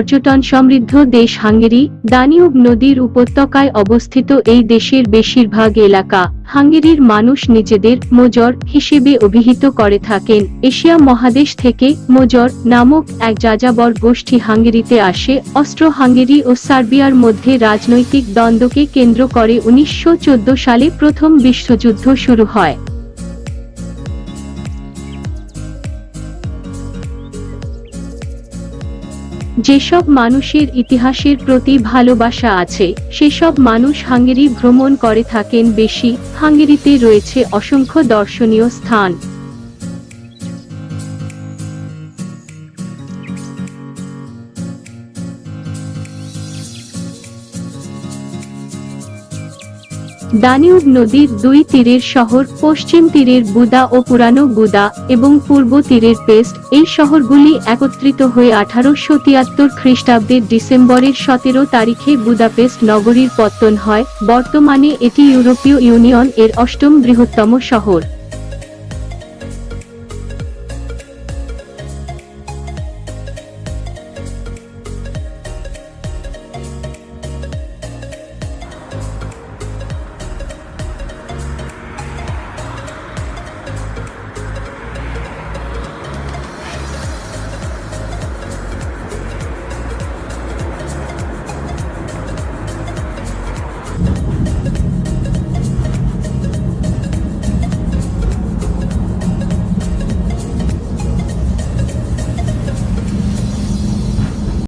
পর্যটন সমৃদ্ধ দেশ হাঙ্গেরি, দানিউব নদীর উপত্যকায় অবস্থিত এই দেশের বেশিরভাগ এলাকা হাঙ্গেরির মানুষ নিজেদের মোজর হিসেবে অভিহিত করে থাকেন। এশিয়া মহাদেশ থেকে মোজর নামক এক যাযাবর গোষ্ঠী হাঙ্গেরিতে আসে। অস্ট্রো হাঙ্গেরি ও সার্বিয়ার মধ্যে রাজনৈতিক দ্বন্দ্বকে কেন্দ্র করে উনিশশো চোদ্দ সালে প্রথম বিশ্বযুদ্ধ শুরু হয়। যেসব মানুষের ইতিহাসের প্রতি ভালোবাসা আছে, সেসব মানুষ হাঙ্গেরি ভ্রমণ করে থাকেন বেশি। হাঙ্গেরিতে রয়েছে অসংখ্য দর্শনীয় স্থান। দানিউব নদীর দুই তীরের শহর, পশ্চিম তীরের বুদা ও পুরানো গুদা এবং পূর্ব তীরের পেস্ট। এই শহরগুলি একত্রিত হয়ে আঠারোশো তিয়াত্তর খ্রিস্টাব্দের ডিসেম্বরের সতেরো তারিখে বুদাপেস্ট নগরীর পত্তন হয়। বর্তমানে এটি ইউরোপীয় ইউনিয়ন এর অষ্টম বৃহত্তম শহর।